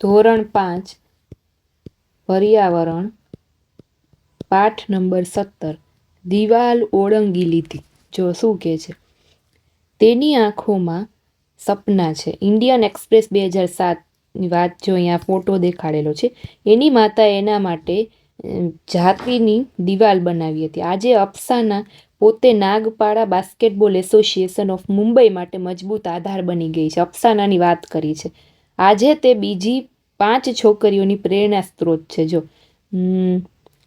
ધોરણ પાંચ, પર્યાવરણ, પાઠ નંબર સત્તર, દિવાલ ઓળંગી લીધી. જો શું કહે છે? તેની આંખોમાં સપના છે. ઇન્ડિયન એક્સપ્રેસ બે હજાર સાતની વાત જો અહીંયા ફોટો દેખાડેલો છે, એની માતા એના માટે જાતિની દિવાલ બનાવી હતી. આજે અપ્સાના પોતે Nagpada basketball association of Mumbai માટે મજબૂત આધાર બની ગઈ છે. અપ્સાનાની વાત કરી છે. આજે તે બીજી પાંચ છોકરીઓની પ્રેરણા સ્ત્રોત છે. જો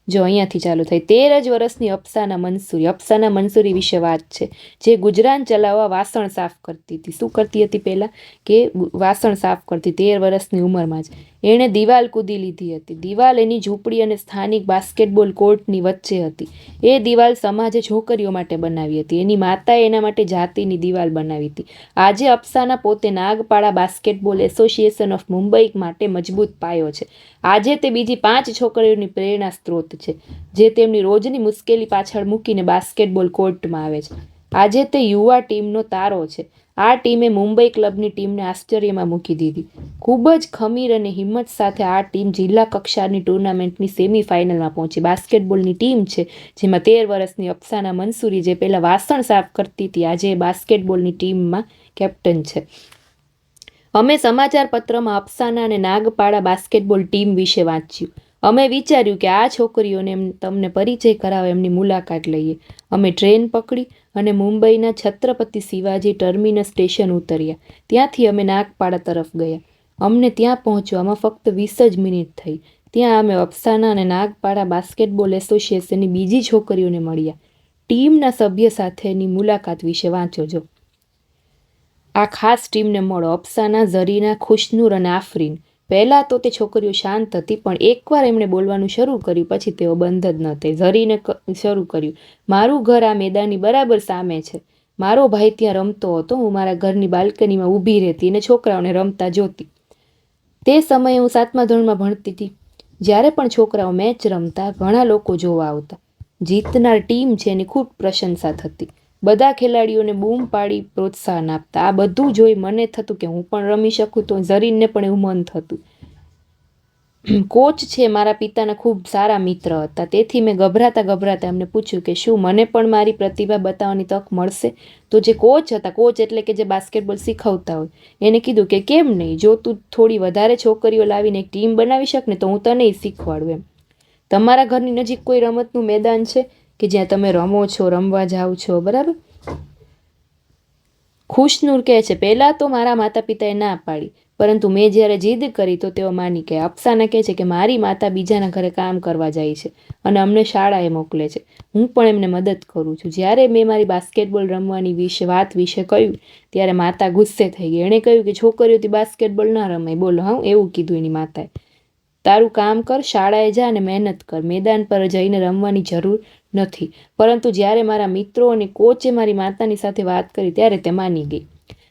જો અહીંયાથી ચાલુ થાય. તેર જ વર્ષની અફસાના મંસૂરી અફસાના મંસૂરી વિશે વાત છે. જે ગુજરાન ચલાવવા વાસણ સાફ કરતી હતી. શું કરતી હતી પહેલાં? કે વાસણ સાફ કરતી. તેર વર્ષની ઉંમરમાં જ. એણે દિવાલ કૂદી લીધી હતી. દિવાલ એની ઝૂંપડી અને સ્થાનિક બાસ્કેટબોલ કોર્ટની વચ્ચે હતી. એ દિવાલ સમાજે છોકરીઓ માટે બનાવી હતી. એની માતાએ એના માટે જાતિની દિવાલ બનાવી હતી. આજે અપ્સાના પોતે Nagpada basketball association of Mumbai માટે મજબૂત પાયો છે. આજે તે બીજી પાંચ છોકરીઓની પ્રેરણા સ્ત્રોત છે, જે તેમની રોજની મુશ્કેલી પાછળ મૂકીને બાસ્કેટબોલ કોર્ટમાં આવે છે. આજે તે યુવા ટીમનો તારો છે. આ ટીમે મુંબઈ ક્લબની ટીમને આશ્ચર્યમાં મૂકી દીધી. ખૂબ જ ખમીર અને હિંમત સાથે આ ટીમ જિલ્લા કક્ષાની ટુર્નામેન્ટની સેમિફાઇનલમાં પહોંચી. બાસ્કેટબોલની ટીમ છે, જેમાં તેર વર્ષની અફસાના મંસૂરી જે પહેલાં વાસણ સાફ કરતી હતી, આજે બાસ્કેટબોલની ટીમમાં કેપ્ટન છે. અમે સમાચાર પત્રમાં અફસાના અને નાગપાડા બાસ્કેટબોલ ટીમ વિશે વાંચ્યું. અમે વિચાર્યું કે આ છોકરીઓને એમ તમને પરિચય કરાવે, એમની મુલાકાત લઈએ. અમે ટ્રેન પકડી અને મુંબઈના છત્રપતિ શિવાજી ટર્મિનસ સ્ટેશન ઉતર્યા. ત્યાંથી અમે નાગપાડા તરફ ગયા. અમને ત્યાં પહોંચવામાં ફક્ત વીસ જ મિનિટ થઈ. ત્યાં અમે અફસાના અને નાગપાડા બાસ્કેટબોલ એસોસિએશનની બીજી છોકરીઓને મળ્યા. ટીમના સભ્ય સાથેની મુલાકાત વિશે વાંચો જો આ ખાસ ટીમને મળો અફસાના ઝરીના, ખુશનૂર અને આફરીન. પહેલાં તો તે છોકરીઓ શાંત હતી, પણ એકવાર એમણે બોલવાનું શરૂ કર્યું, પછી તેઓ બંધ જ ન થઈ, ઝરીને શરૂ કર્યું, મારું ઘર આ મેદાનની બરાબર સામે છે. મારો ભાઈ ત્યાં રમતો હતો, હું મારા ઘરની બાલ્કનીમાં ઊભી રહેતી અને છોકરાઓને રમતા જોતી. તે સમયે હું સાતમા ધોરણમાં ભણતી હતી. જ્યારે પણ છોકરાઓ મેચ રમતા, ઘણા લોકો જોવા આવતા. જીતનાર ટીમ છે એની ખૂબ પ્રશંસા થતી. બધા ખેલાડીઓને બૂમ પાડી પ્રોત્સાહન આપતા. આ બધું જોઈ મને થતું કે હું પણ રમી શકું તો ઝરીનને પણ એવું મન થતું. કોચ છે મારા પિતાના ખૂબ સારા મિત્ર હતા. તેથી મેં ગભરાતા ગભરાતા એમને પૂછ્યું કે શું મને પણ મારી પ્રતિભા બતાવવાની તક મળશે? તો જે કોચ હતા, કોચ એટલે કે જે બાસ્કેટબોલ શીખવતા હોય, એને કીધું કે કેમ નહીં? જો તું થોડી વધારે છોકરીઓ લાવીને એક ટીમ બનાવી શક ને તો હું તને શીખવાડું એમ. તમારા ઘરની નજીક કોઈ રમતનું મેદાન છે? કે જ્યાં તમે રમો છો, રમવા જાઓ છો, બરાબર? ખુશનૂર કહે છે, પહેલાં તો મારા માતા પિતાએ ના પાડી, પરંતુ મેં જ્યારે જીદ કરી તો તેઓ માની કે અફસાના કહે છે કે, મારી માતા બીજાના ઘરે કામ કરવા જાય છે અને અમને શાળાએ મોકલે છે. હું પણ એમને મદદ કરું છું. જ્યારે મેં મારી બાસ્કેટબોલ રમવાની વિશે, વાત વિશે કહ્યું, ત્યારે માતા ગુસ્સે થઈ ગઈ. એણે કહ્યું કે, છોકરીઓથી બાસ્કેટબોલ ના રમાય. બોલો હા એવું કીધું એની માતાએ. તારું કામ કર, શાળાએ જા અને મહેનત કર. મેદાન પર જઈને રમવાની જરૂર નથી. પરંતુ જ્યારે મારા મિત્રો અને કોચે મારી માતાની સાથે વાત કરી, ત્યારે તે માની ગઈ.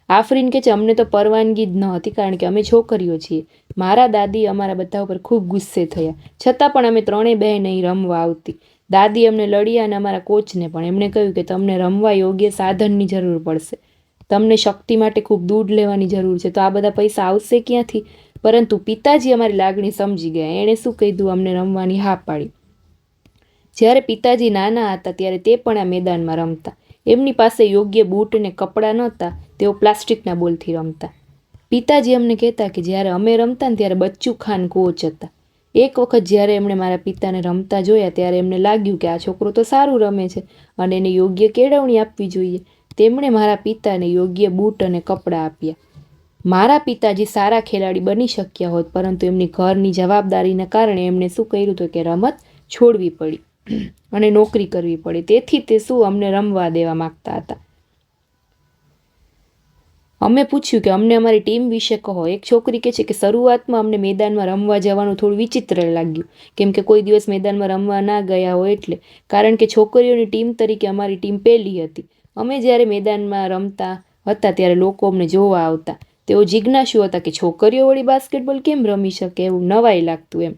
આફરીન કે છે, અમને તો પરવાનગી જ ન હતી, કારણ કે અમે છોકરીઓ છીએ. મારા દાદી અમારા બધા ઉપર ખૂબ ગુસ્સે થયા. છતાં પણ અમે ત્રણેય બહેન અહીં રમવા આવતી. દાદી અમને લડ્યા અને અમારા કોચને પણ. એમણે કહ્યું કે, તમને રમવા યોગ્ય સાધનની જરૂર પડશે. તમને શક્તિ માટે ખૂબ દૂધ લેવાની જરૂર છે. તો આ બધા પૈસા આવશે ક્યાંથી? પરંતુ પિતાજી અમારી લાગણી સમજી ગયા. એણે શું કીધું? અમને રમવાની હા પાડી. જ્યારે પિતાજી નાના હતા ત્યારે તે પણ આ મેદાનમાં રમતા. એમની પાસે યોગ્ય બૂટ અને કપડાં નહોતા. તેઓ પ્લાસ્ટિકના બોલથી રમતા. પિતાજી અમને કહેતા કે જ્યારે અમે રમતા ને ત્યારે બચ્ચુ ખાન કોચ હતા. એક વખત જ્યારે એમણે મારા પિતાને રમતા જોયા ત્યારે એમને લાગ્યું કે આ છોકરો તો સારું રમે છે અને એને યોગ્ય કેળવણી આપવી જોઈએ. તેમણે મારા પિતાને યોગ્ય બૂટ અને કપડાં આપ્યા. મારા પિતાજી સારા ખેલાડી બની શક્યા હોત, પરંતુ એમની ઘરની જવાબદારીને કારણે એમણે શું કર્યું હતું કે રમત છોડવી પડી અને નોકરી કરવી પડી. તેથી તે શું અમને રમવા દેવા માગતા હતા? અમે પૂછ્યું કે અમને અમારી ટીમ વિશે કહો. એક છોકરી કે છે કે શરૂઆતમાં અમને મેદાનમાં રમવા જવાનું થોડું વિચિત્ર લાગ્યું. કેમ કે કોઈ દિવસ મેદાનમાં રમવા ના ગયા હોય એટલે. કારણ કે છોકરીઓની ટીમ તરીકે અમારી ટીમ પહેલી હતી. અમે જ્યારે મેદાનમાં રમતા હતા ત્યારે લોકો અમને જોવા આવતા. તેઓ જિજ્ઞાસુ હતા કે છોકરીઓ વળી બાસ્કેટબોલ કેમ રમી શકે એવું નવાઈ લાગતું એમ.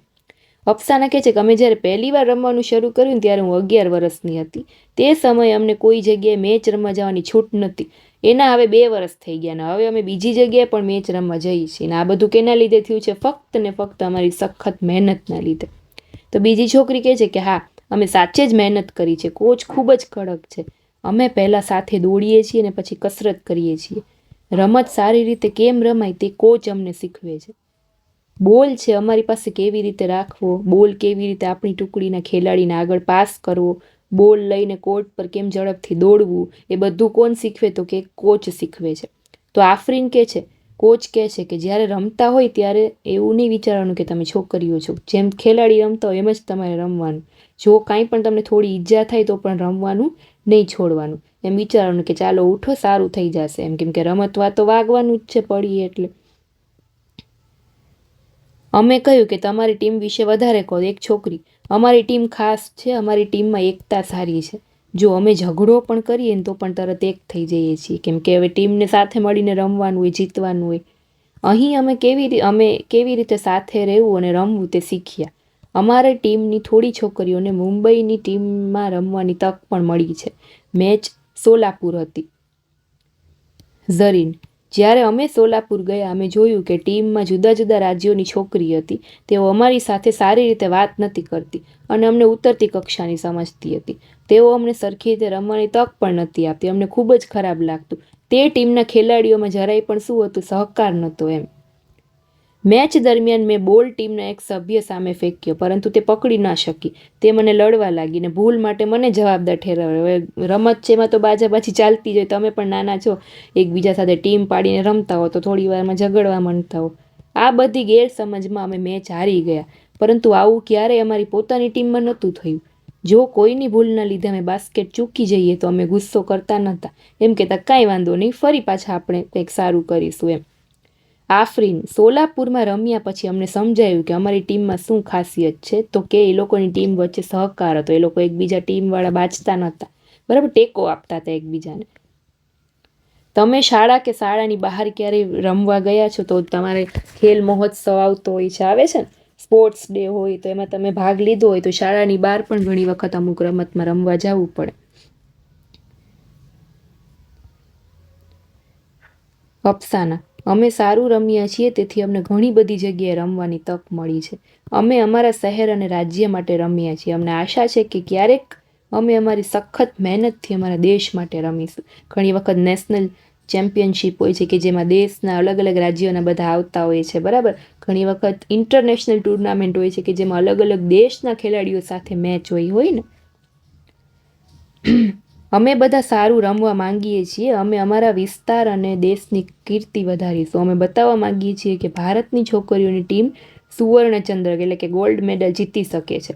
અફસાના કહે છે કે અમે જ્યારે પહેલી વાર રમવાનું શરૂ કર્યું ત્યારે હું અગિયાર વર્ષની હતી. તે સમયે અમને કોઈ જગ્યાએ મેચ રમવા જવાની છૂટ નહોતી. એના હવે બે વર્ષ થઈ ગયા હવે અમે બીજી જગ્યાએ પણ મેચ રમવા જઈએ છીએ ને આ બધું કેના લીધે થયું છે? ફક્ત ને ફક્ત અમારી સખત મહેનતના લીધે. તો બીજી છોકરી કહે છે કે હા, અમે સાચે જ મહેનત કરી છે. કોચ ખૂબ જ કડક છે. અમે પહેલાં સાથે દોડીએ છીએ અને પછી કસરત કરીએ છીએ. રમત સારી રીતે કેમ રમાય તે કોચ અમને શીખવે છે. બોલ છે, અમારી પાસે કેવી રીતે રાખવો? બોલ કેવી રીતે આપણી ટુકડીના ખેલાડીને આગળ પાસ કરવો? બોલ લઈને કોર્ટ પર કેમ ઝડપથી દોડવું? એ બધું કોણ શીખવે તો કે કોચ શીખવે છે. તો આફરીન કે છે, કોચ કહે છે કે જ્યારે રમતા હોય ત્યારે એવું નહીં વિચારવાનું કે તમે છોકરીઓ છો. જેમ ખેલાડી રમતા હોય એમ જ તમારે રમવાનું. જો કાંઈ પણ તમને થોડી ઈજા થાય તો પણ રમવાનું નહીં છોડવાનું. એમ વિચારવાનું કે ચાલો ઉઠો, સારું થઈ જશે. એમ કેમ કે રમતવા તો વાગવાનું જ છે પડીએ એટલે. અમે કહ્યું કે તમારી ટીમ વિશે વધારે કહો, એક છોકરી. અમારી ટીમ ખાસ છે, અમારી ટીમમાં એકતા સારી છે. જો અમે ઝઘડો પણ કરીએ ને તો પણ તરત એક થઈ જઈએ છીએ. કેમ કે હવે ટીમને સાથે મળીને રમવાનું હોય, જીતવાનું હોય. અહીં અમે કેવી રીતે અમે કેવી રીતે સાથે રહેવું અને રમવું તે શીખ્યા. અમારે ટીમની થોડી છોકરીઓને મુંબઈની ટીમમાં રમવાની તક પણ મળી છે. મેચ સોલાપુર હતી. ઝરીન જ્યારે અમે સોલાપુર ગયા, અમે જોયું કે ટીમમાં જુદા જુદા રાજ્યોની છોકરી હતી. તેઓ અમારી સાથે સારી રીતે વાત નથી કરતી અને અમને ઉતરતી કક્ષાની સમજતી હતી. તેઓ અમને સરખી રીતે રમવાની તક પણ નથી આપતી. અમને ખૂબ જ ખરાબ લાગતું. તે ટીમના ખેલાડીઓમાં જરાય પણ શું હતું? સહકાર નહોતો એમ. મેચ દરમિયાન મેં બોલ ટીમના એક સભ્ય સામે ફેંક્યો, પરંતુ તે પકડી ના શકી. તે મને લડવા લાગી ને ભૂલ માટે મને જવાબદાર ઠેરવ્યો. હવે રમત છે એમાં તો બાજાબાજી ચાલતી જ હોય, તમે પણ નાના છો, એકબીજા સાથે ટીમ પાડીને રમતા હો, તો થોડી વારમાં ઝઘડવા માંડતા હો. આ બધી ગેરસમજમાં અમે મેચ હારી ગયા, પરંતુ આવું ક્યારેય અમારી પોતાની ટીમમાં નહોતું થયું. જો કોઈની ભૂલના લીધે અમે બાસ્કેટ ચૂકી જઈએ, તો અમે ગુસ્સો કરતા નહોતા. એમ કહેતા, કાંઈ વાંધો નહીં, ફરી પાછા આપણે કંઈક સારું કરીશું, એમ. આફરીન સોલાપુરમાં રમ્યા પછી અમને સમજાયું કે અમારી ટીમમાં શું ખાસિયત છે. તો કે એ લોકોની ટીમ વચ્ચે સહકાર હતો. એ લોકો એકબીજા ટીમવાળા બાજતા નહોતા. બરાબર? ટેકો આપતા હતા એકબીજાને. તમે શાળા કે શાળાની બહાર ક્યારેય રમવા ગયા છો તો તમારે ખેલ મહોત્સવ આવતો હોય છે. આવે છે ને? સ્પોર્ટ્સ ડે હોય તો એમાં તમે ભાગ લીધો હોય તો શાળાની બહાર પણ ઘણી વખત અમુક રમતમાં રમવા જવું પડે. અફસાના. અમે સારું રમ્યા છીએ, તેથી અમને ઘણી બધી જગ્યાએ રમવાની તક મળી છે. અમે અમારા શહેર અને રાજ્ય માટે રમ્યા છીએ. અમને આશા છે કે ક્યારેક અમે અમારી સખત મહેનતથી અમારા દેશ માટે રમીશું. ઘણી વખત નેશનલ ચેમ્પિયનશિપ હોય છે કે જેમાં દેશના અલગ અલગ રાજ્યોના બધા આવતા હોય છે, બરાબર? ઘણી વખત ઇન્ટરનેશનલ ટુર્નામેન્ટ હોય છે કે જેમાં અલગ અલગ દેશના ખેલાડીઓ સાથે મેચ હોય હોય ને? અમે બધા સારું રમવા માંગીએ છીએ. અમે અમારા વિસ્તાર અને દેશની કીર્તિ વધારીશું. અમે બતાવવા માંગીએ છીએ કે ભારતની છોકરીઓની ટીમ સુવર્ણચંદ્રક એટલે કે ગોલ્ડ મેડલ જીતી શકે છે.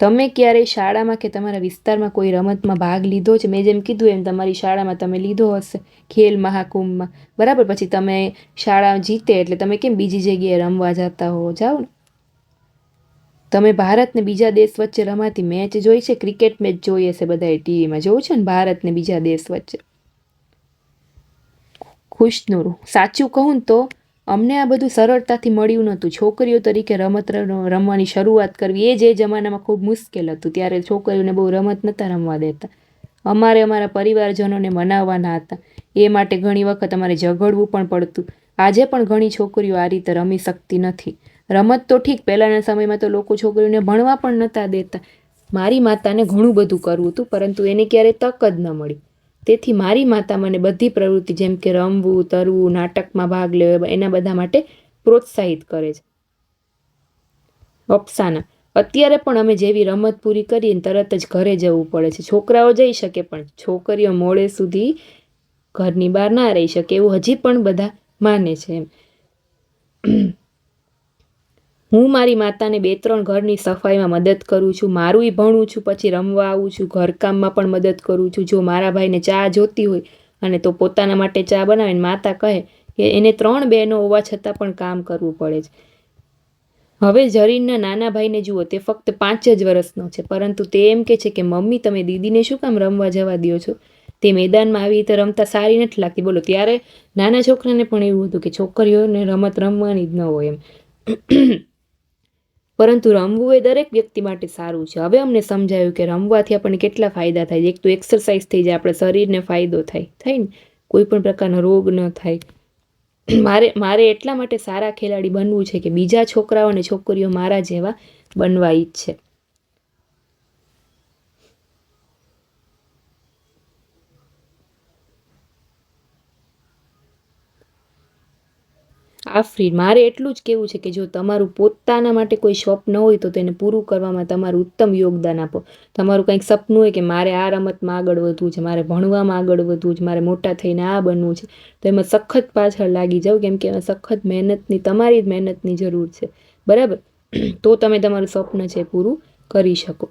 તમે ક્યારેય શાળામાં કે તમારા વિસ્તારમાં કોઈ રમતમાં ભાગ લીધો છે? મેં જેમ કીધું એમ તમારી શાળામાં તમે લીધો હશે. ખેલ મહાકુંભમાં. બરાબર? પછી તમે શાળા જીતે એટલે તમે કેમ બીજી જગ્યાએ રમવા જતા હો? જાઓ ને. તમે ભારત ને બીજા દેશ વચ્ચે રમાતી મેચ જોઈ છે? ક્રિકેટ મેચ જોઈએ છે બધાએ ટીવીમાં જોવું છે ને ભારત ને બીજા દેશ વચ્ચે? ખુશનુર સાચું કહું તો અમને આ બધું સરળતાથી મળ્યું નહોતું. છોકરીઓ તરીકે રમત રમવાની શરૂઆત કરવી એ જે જમાનામાં ખૂબ મુશ્કેલ હતું. ત્યારે છોકરીઓને બહુ રમત નહોતા રમવા દેતા. અમારે અમારા પરિવારજનોને મનાવવાના હતા. એ માટે ઘણી વખત અમારે ઝઘડવું પણ પડતું. આજે પણ ઘણી છોકરીઓ આ રીતે રમી શકતી નથી. રમત તો ઠીક, પહેલાંના સમયમાં તો લોકો છોકરીઓને ભણવા પણ નહોતા દેતા. મારી માતાને ઘણું બધું કરવું હતું, પરંતુ એને ક્યારેય તક જ ન મળી. તેથી મારી માતા મને બધી પ્રવૃત્તિ જેમ કે રમવું, તરવું, નાટકમાં ભાગ લેવો એના બધા માટે પ્રોત્સાહિત કરે છે. અપસાના. અત્યારે પણ અમે જેવી રમત પૂરી કરીએ તરત જ ઘરે જવું પડે છે. છોકરાઓ જઈ શકે પણ છોકરીઓ મોડે સુધી ઘરની બહાર ના રહી શકે એવું હજી પણ બધા માને છે એમ. હું મારી માતાને બે ત્રણ ઘરની સફાઈમાં મદદ કરું છું મારુંય ભણું છું, પછી રમવા આવું છું, ઘરકામમાં પણ મદદ કરું છું. જો મારા ભાઈને ચા જોતી હોય અને તો પોતાના માટે ચા બનાવે ને માતા કહે કે એને ત્રણ બહેનો હોવા છતાં પણ કામ કરવું પડે છે. હવે ઝરીનના નાના ભાઈને જુઓ, તે ફક્ત પાંચ જ વર્ષનો છે, પરંતુ તે એમ કે છે કે, મમ્મી, તમે દીદીને શું કામ રમવા જવા દો છો? તે મેદાનમાં આવી રીતે રમતા સારી નથી લાગતી. બોલો, ત્યારે નાના છોકરાને પણ એવું હતું કે છોકરીઓને રમત રમવાની જ ન હોય એમ. પરંતુ રમવું એ દરેક વ્યક્તિ માટે સારું છે. હવે અમને સમજાયું કે રમવાથી આપણને કેટલા ફાયદા થાય એક તો એક્સરસાઇઝ થઈ જાય, આપણે શરીરને ફાયદો થાય થાય ને? કોઈ પણ પ્રકારનો રોગ ન થાય. મારે મારે એટલા માટે સારા ખેલાડી બનવું છે કે બીજા છોકરાઓ અને છોકરીઓ મારા જેવા બનવા ઈચ્છે. આફરીન મારે એટલું જ કહેવું છે કે જો તમારું પોતાના માટે કોઈ સ્વપ્ન હોય તો તેને પૂરું કરવામાં તમારું ઉત્તમ યોગદાન આપો. તમારું કંઈક સપનું હોય કે મારે આ રમતમાં આગળ વધવું છે, મારે ભણવામાં આગળ વધવું છે, મારે મોટા થઈને આ બનવું છે, તો એમાં સખત પાછળ લાગી જાઓ, કેમ કે એમાં સખત મહેનતની, તમારી જ મહેનતની જરૂર છે. બરાબર? તો તમે તમારું સ્વપ્ન છે પૂરું કરી શકો.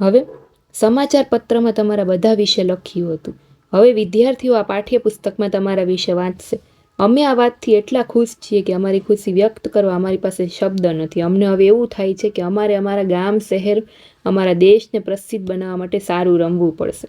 હવે સમાચાર પત્રમાં તમારા બધા વિશે લખ્યું હતું. હવે વિદ્યાર્થીઓ આ પાઠ્યપુસ્તકમાં તમારા વિશે વાંચશે. અમે આ વાતથી એટલા ખુશ છીએ કે અમારી ખુશી વ્યક્ત કરવા અમારી પાસે શબ્દ નથી. અમને હવે એવું થાય છે કે અમારે અમારા ગામ, શહેર, અમારા દેશને પ્રસિદ્ધ બનાવવા માટે સારું રમવું પડશે.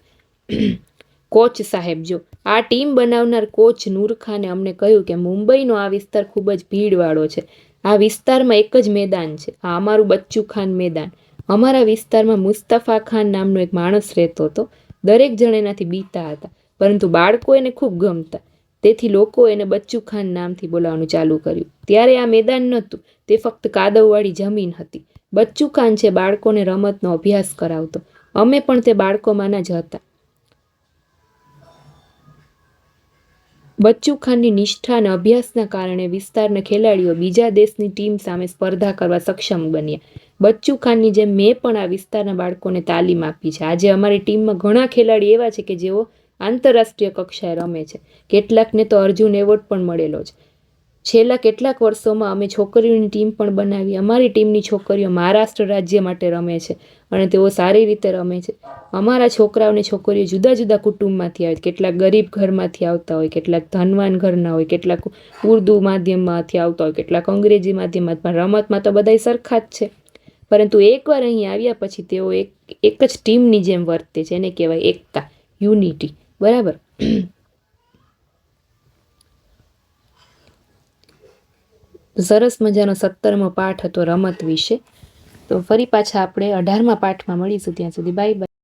કોચ સાહેબ, જો આ ટીમ બનાવનાર કોચ નૂરખાને અમને કહ્યું કે મુંબઈનો આ વિસ્તાર ખૂબ જ ભીડવાળો છે. આ વિસ્તારમાં એક જ મેદાન છે. આ અમારું બચ્ચુ ખાન મેદાન. અમારા વિસ્તારમાં મુસ્તફા ખાન નામનો એક માણસ રહેતો હતો. દરેક જણ એનાથી બીતા હતા. પરંતુ બાળકો એને ખૂબ ગમતા. તેથી લોકો એને બચ્ચુ ખાન નામથી બોલાવવાનું ચાલુ કર્યું. ત્યારે આ મેદાન નહોતું, તે ફક્ત કાદવવાળી જમીન હતી. બચ્ચુ ખાન છે બાળકોને રમતનો અભ્યાસ કરાવતો. અમે પણ તે બાળકોમાંના જ હતા. બચ્ચુ ખાનની નિષ્ઠા અને અભ્યાસના કારણે વિસ્તારના ખેલાડીઓ બીજા દેશની ટીમ સામે સ્પર્ધા કરવા સક્ષમ બન્યા. બચ્ચુ ખાનની જેમ મેં પણ આ વિસ્તારના બાળકોને તાલીમ આપી છે. આજે અમારી ટીમમાં ઘણા ખેલાડી એવા છે કે જેઓ આંતરરાષ્ટ્રીય કક્ષાએ રમે છે. કેટલાકને તો અર્જુન એવોર્ડ પણ મળેલો છે. છેલ્લા કેટલાક વર્ષોમાં અમે છોકરીઓની ટીમ પણ બનાવી. અમારી ટીમની છોકરીઓ મહારાષ્ટ્ર રાજ્ય માટે રમે છે અને તેઓ સારી રીતે રમે છે. અમારા છોકરાઓ અને છોકરીઓ જુદા જુદા કુટુંબમાંથી આવે કેટલાક ગરીબ ઘરમાંથી આવતા હોય, કેટલાક ધનવાન ઘરના હોય, કેટલાક ઉર્દુ માધ્યમમાંથી આવતા હોય, કેટલાક અંગ્રેજી માધ્યમમાં પણ રમતમાં તો બધા સરખા જ છે. પરંતુ એકવાર અહીં આવ્યા પછી તેઓ એક એક જ ટીમની જેમ વર્તે છે. એને કહેવાય એકતા, યુનિટી. બરાબર. સરસ મજાનો સત્તરમો પાઠ હતો રમત વિશે. તો ફરી પાછા આપણે અઢારમા પાઠમાં મળીશું. ત્યાં સુધી બાય બાય.